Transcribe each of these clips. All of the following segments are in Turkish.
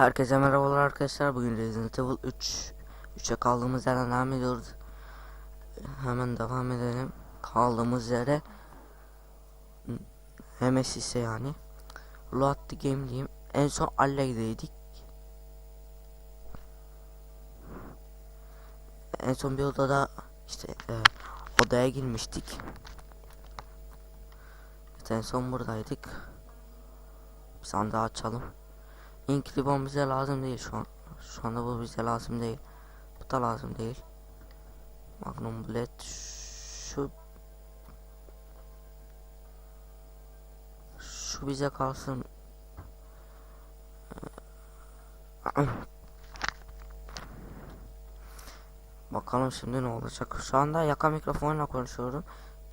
Herkese merhabalar arkadaşlar. Bugün Resident Evil 3 3'e kaldığımız yerden devam ediyoruz. Hemen devam edelim. Kaldığımız yere Nemesis'e yani. Load the game diyeyim. En son Allegre'deydik. En son bir odada işte e, odaya girmiştik. İşte en son buradaydık. Bir sandığı açalım. İnkli bomb bize lazım değil şu an. Şu anda bu bize lazım değil. Bu da lazım değil. Magnum bullet şu şu bize kalsın. Bakalım şimdi ne olacak. Şu anda yaka mikrofonla konuşuyorum.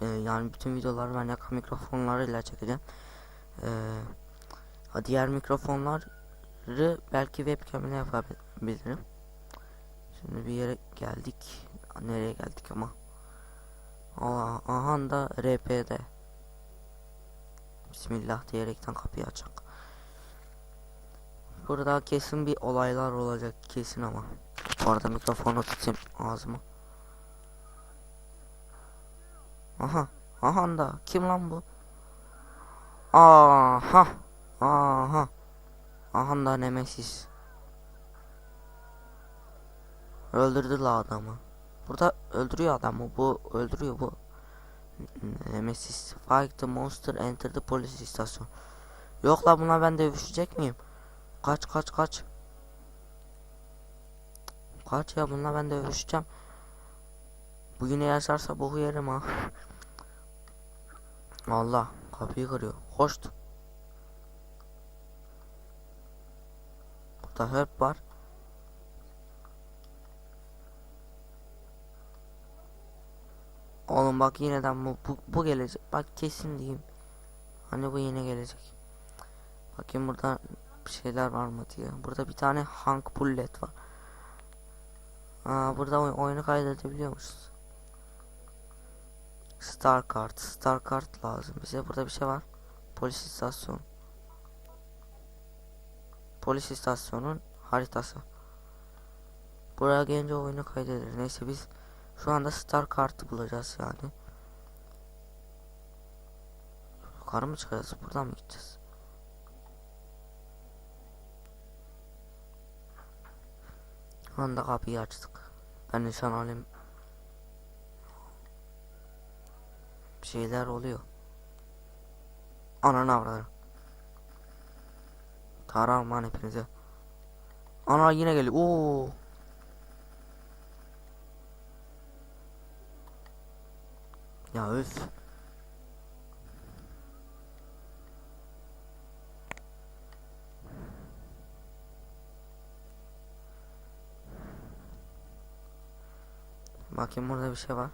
Ee, yani bütün videoları ben yaka mikrofonlarıyla çekeceğim. Ee, diğer mikrofonları belki webcam ile yapabilirim. Şimdi bir yere geldik. Nereye geldik ama? Aa, aha da RP'de. Bismillah diyerekten kapıyı açacak. Burada kesin bir olaylar olacak kesin ama. Bu arada mikrofonu tutayım ağzıma. Aha. Aha da kim lan bu? Aha. Aha. Aha da Nemesis. Öldürdü la adamı. Burada öldürüyor adamı. Bu öldürüyor bu. Nemesis. Fight the monster enter the police station. Yok la buna ben dövüşecek miyim? Kaç kaç kaç. Kaç ya bununla ben dövüşeceğim. Bu yine yaşarsa boku yerim ha. Allah kapıyı kırıyor. Hoştu. Burada herb var. Oğlum bak yineden bu, bu, bu gelecek. Bak kesin diyeyim. Hani bu yine gelecek. Bakayım burada bir şeyler var mı diye. Burada bir tane Hank Bullet var. Aa, burada oy oyunu kaydedebiliyor musunuz? Star Card. Star Card lazım bize. Burada bir şey var. Polis istasyonu. Polis istasyonun haritası. Buraya gelince oyunu kaydeder. Neyse biz şu anda Star Kart'ı bulacağız yani. Yukarı mı çıkacağız? Buradan mı gideceğiz? Şu anda kapıyı açtık. Ben nişan alayım. Bir şeyler oluyor. Ananı avradı. Tarar lan hepinize. Ana yine geliyor. Oo. Ya öf. Bakayım burada bir şey var.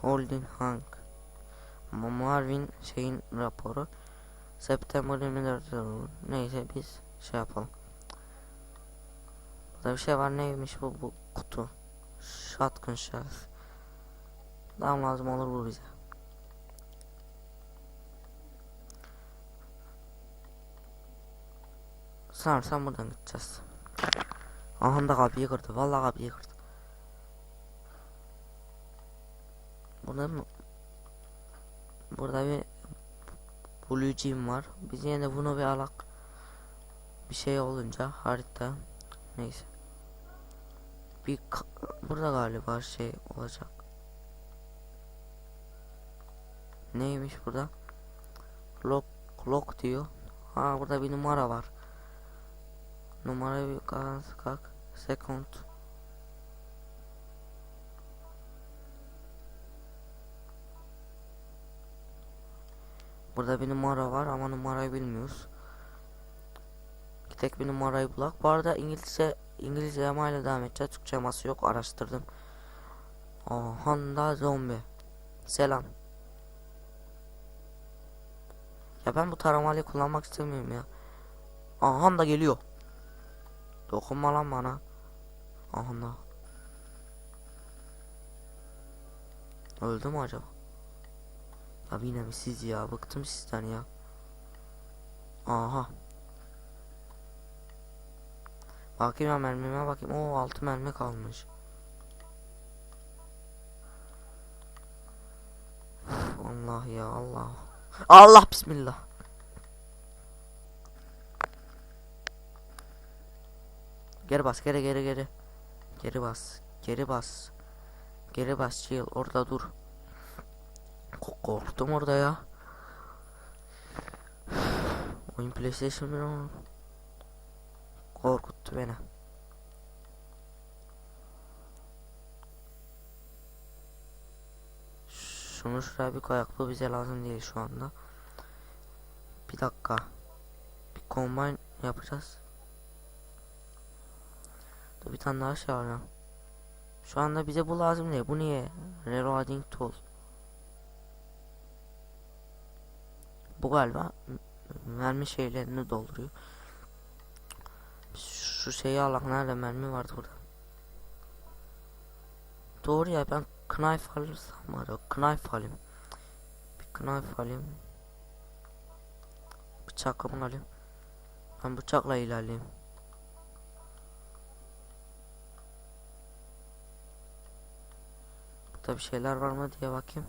Holding Hank. Marvin şeyin raporu. September 24 neyse biz şey yapalım. Burada bir şey var neymiş bu bu kutu. Shotgun shells. Daha lazım olur bu bize. Sanırsam buradan gideceğiz. Aha da kapıyı kırdı. Vallahi kapıyı kırdı. Burada mı? Burada bir Blue'cim var. Biz yine de bunu bir alak. Bir şey olunca harita. Neyse. Bir burada galiba şey olacak. Neymiş burada? Lock lock diyor. Ha burada bir numara var. Numara bir kalk. Second. Burada bir numara var ama numarayı bilmiyoruz. Tek bir numarayı bulak. Bu arada İngilizce İngilizce yamayla devam edeceğiz. Türkçe yaması yok araştırdım. Aa, Honda zombi. Selam. Ya ben bu taramalıyı kullanmak istemiyorum ya. Aa Honda geliyor. Dokunma lan bana. Aha Honda. Öldü mü acaba? Abi yine mi siz ya? Bıktım sizden ya. Aha. Bakayım ya mermime bakayım. Oo 6 mermi kalmış. Allah ya Allah. Allah bismillah. Geri bas geri geri geri. Geri bas. Geri bas. Geri bas Jill orada dur. Ko- Korktum orada ya. Oyun PlayStation 1 ama korkuttu beni. Şunu şuraya bir koyak bu bize lazım değil şu anda. Bir dakika. Bir combine yapacağız. Dur bir tane daha şey alacağım. Şu anda bize bu lazım değil. Bu niye? Reloading tool. Bu galiba mermi şeylerini dolduruyor. Şu şeyi alak nerede mermi vardı burada. Doğru ya ben knife alırsam var ya knife alayım. Bir knife alayım. Bıçakımı alayım. Ben bıçakla ilerleyeyim. Burada bir şeyler var mı diye bakayım.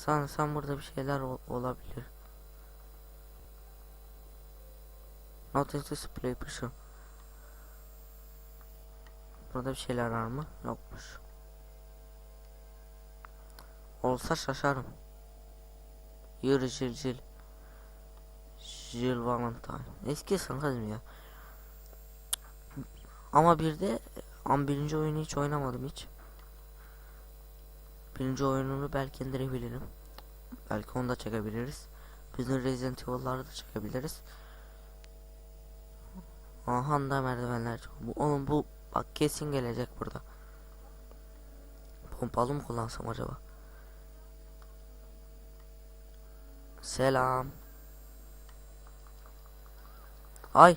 San san burada bir şeyler ol- olabilir. Not display push'u. Burada bir şeyler var mı? Yokmuş. Olsa şaşarım. Yürü Jill Jill. Jill Valentine. Eski kızım ya. Ama bir de ama birinci oyunu hiç oynamadım hiç. Birinci oyununu belki indirebilirim. Belki onu da çekebiliriz. Bütün Resident Evil'ları da çekebiliriz. Aha da merdivenler. Bu, oğlum bu bak kesin gelecek burada. Pompalı mı kullansam acaba? Selam. Ay.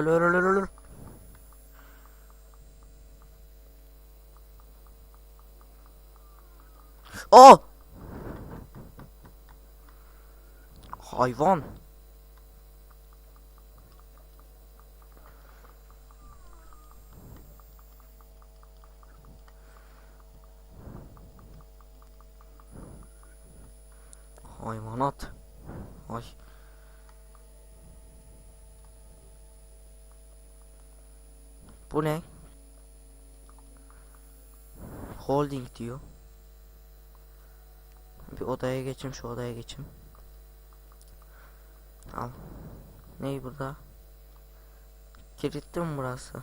Öl öl öl öl öl. Oh! Hayvan. Hayvanat. Ay. Bu ne? Holding diyor. Bir odaya geçeyim şu odaya geçeyim. Al. Ney burada? Kilitli mi burası?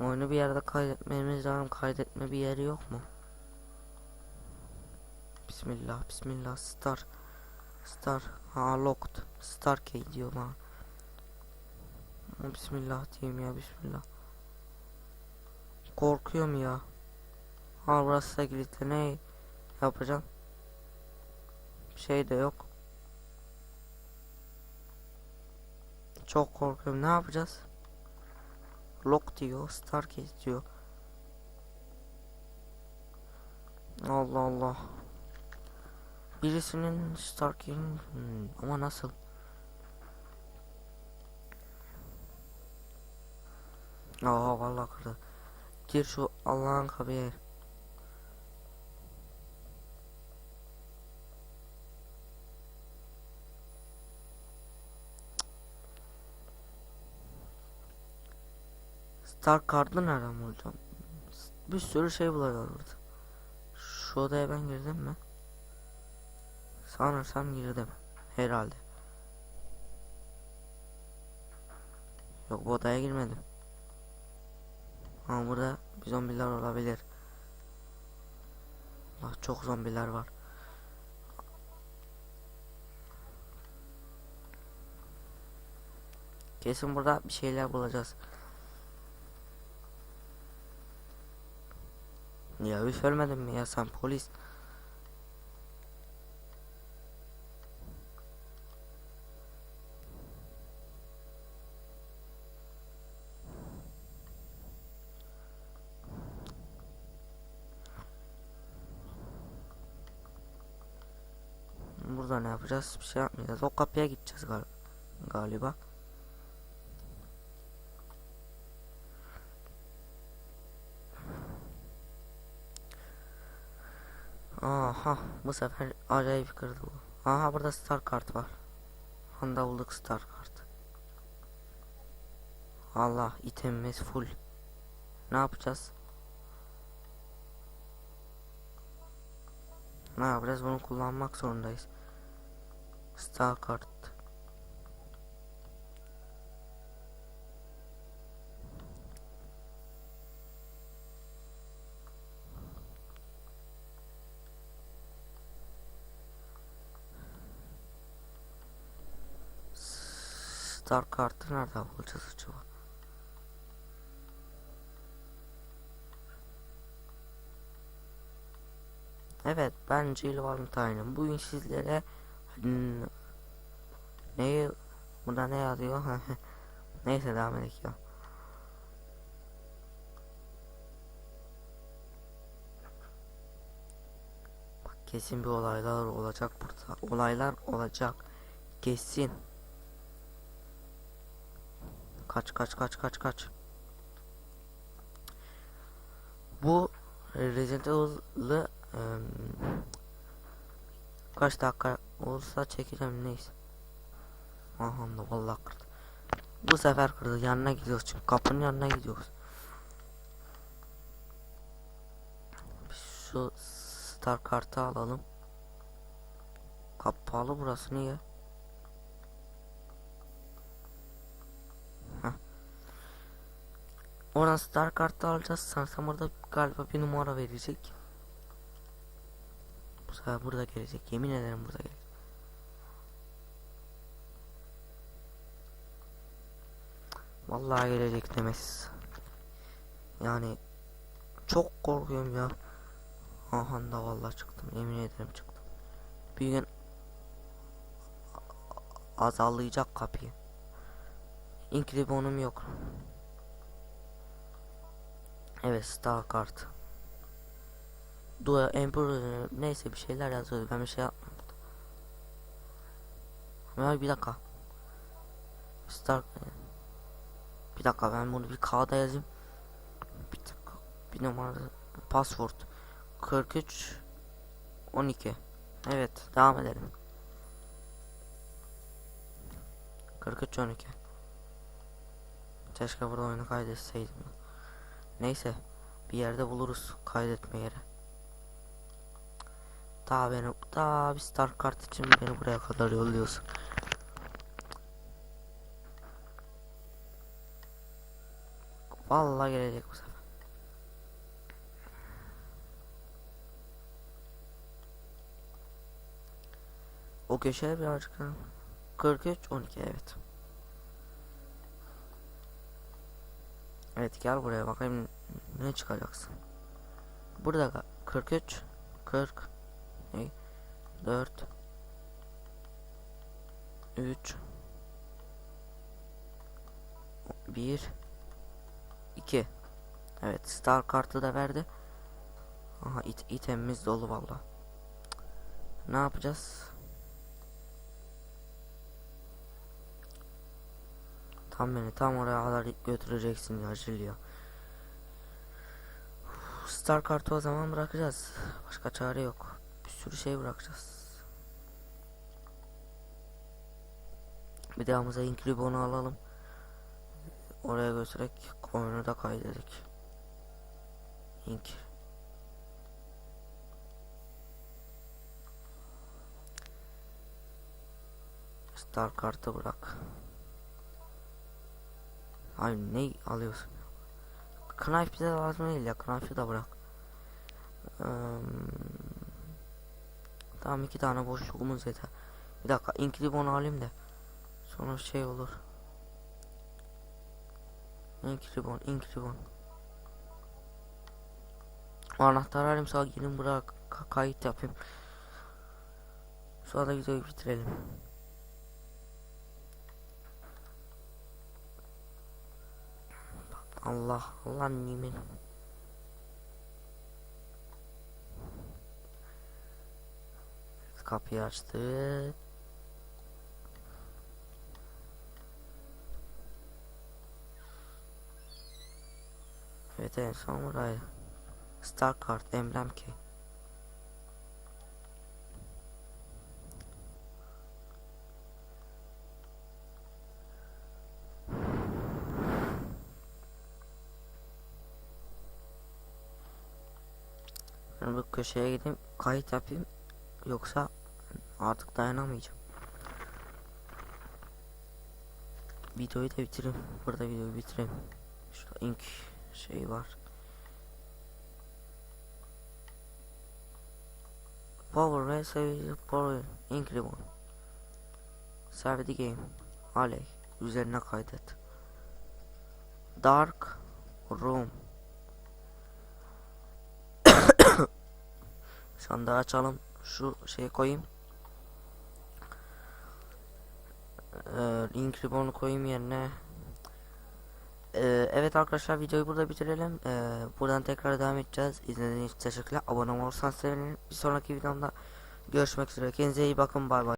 Oyunu bir yerde kaydetmemiz lazım. Kaydetme bir yeri yok mu? Bismillah, bismillah, star. Star, ha locked. Star key diyor bana. Bismillah diyeyim ya, bismillah. Korkuyorum ya. Ha burası da kilitli. Ne yapacağım? Bir şey de yok. Çok korkuyorum. Ne yapacağız? Lock diyor. Starcase diyor. Allah Allah. Birisinin Starcase'in hmm, ama nasıl? Aa vallahi kırdı. Gir şu Allah'ın kapıya. Star Card'ı nereden bulacağım? Bir sürü şey bulacağız burada. Şu odaya ben girdim mi? Sanırsam girdim. Herhalde. Yok bu odaya girmedim. Ama burada bir zombiler olabilir. Bak çok zombiler var. Kesin burada bir şeyler bulacağız. Ya hiç ölmedin mi ya sen polis? Burada ne yapacağız? Bir şey yapmayacağız. O kapıya gideceğiz gal galiba. Aha bu sefer acayip kırdı bu. Aha burada star kart var. Anda bulduk star kart. Allah itemimiz full. Ne yapacağız? Ne yapacağız? Bunu kullanmak zorundayız. Star kart. Star kartı nerede bulacağız acaba? Evet ben Jill Valentine'ım. Bugün sizlere hmm, neyi burada ne yazıyor? Neyse devam edelim ya. Bak kesin bir olaylar olacak burada. Olaylar olacak. Kesin. Kaç kaç kaç kaç kaç. Bu Resident Evil'ı em, kaç dakika olursa çekeceğim neyse. Aha da vallahi kırdı. Bu sefer kırdı. Yanına gidiyoruz çünkü kapının yanına gidiyoruz. Şu star kartı alalım. Kapalı burası niye? Oradan star kartı alacağız. Sanırsam orada galiba bir numara verecek. Bu sefer burada gelecek. Yemin ederim burada gelecek. Vallahi gelecek demesiz. Yani çok korkuyorum ya. Aha da vallahi çıktım. Yemin ederim çıktım. Bir gün azallayacak kapıyı. İnkribonum yok. Evet star kart. Dua Emperor neyse bir şeyler yazıyordu ben bir şey yapmadım. Ya bir dakika. Star bir dakika ben bunu bir kağıda yazayım. Bir dakika. Bir numara password 43 12. Evet devam edelim. 43 12. Keşke burada oyunu kaydetseydim. Neyse bir yerde buluruz kaydetme yeri. Daha beni daha bir star kart için beni buraya kadar yolluyorsun. Vallahi gelecek bu sefer. O köşeye birazcık 43 12 evet. Evet gel buraya bakayım ne çıkacaksın. Burada 43 40 ne? 4 3 1 2 Evet star kartı da verdi. Aha it itemimiz dolu valla. Ne yapacağız? Tam beni tam oraya kadar götüreceksin ya Julia. Star kartı o zaman bırakacağız. Başka çare yok. Bir sürü şey bırakacağız. Bir devamıza Inkribon'u alalım. Oraya götürerek oyunu da kaydedik. Ink. Star kartı bırak. Ay ne alıyorsun? Knife bize lazım değil ya. Knife'ı da bırak. Ee, tamam iki tane boşluğumuz yeter. Bir dakika Inkribon'u alayım da. Sonra şey olur. Ink ribbon, ink ribbon. Anahtar alayım sağ gelin bırak ka- kayıt yapayım. Şu anda videoyu bitirelim. Allah Allah nimin. Kapıyı açtık. Evet son burayı. Star kart emblem ki. Ben bu köşeye gideyim kayıt yapayım yoksa artık dayanamayacağım. Videoyu da bitireyim. Burada videoyu bitireyim. Şurada ink şey var. Power ve save power ribbon. Save the game. Aley. Üzerine kaydet. Dark room. Sandığı açalım. Şu şeyi koyayım. Ee, ribbon'u koyayım yerine. Ee, evet arkadaşlar videoyu burada bitirelim. Ee, buradan tekrar devam edeceğiz. İzlediğiniz için teşekkürler. Abone olursanız sevinirim. Bir sonraki videomda görüşmek üzere. Kendinize iyi bakın. Bay bay.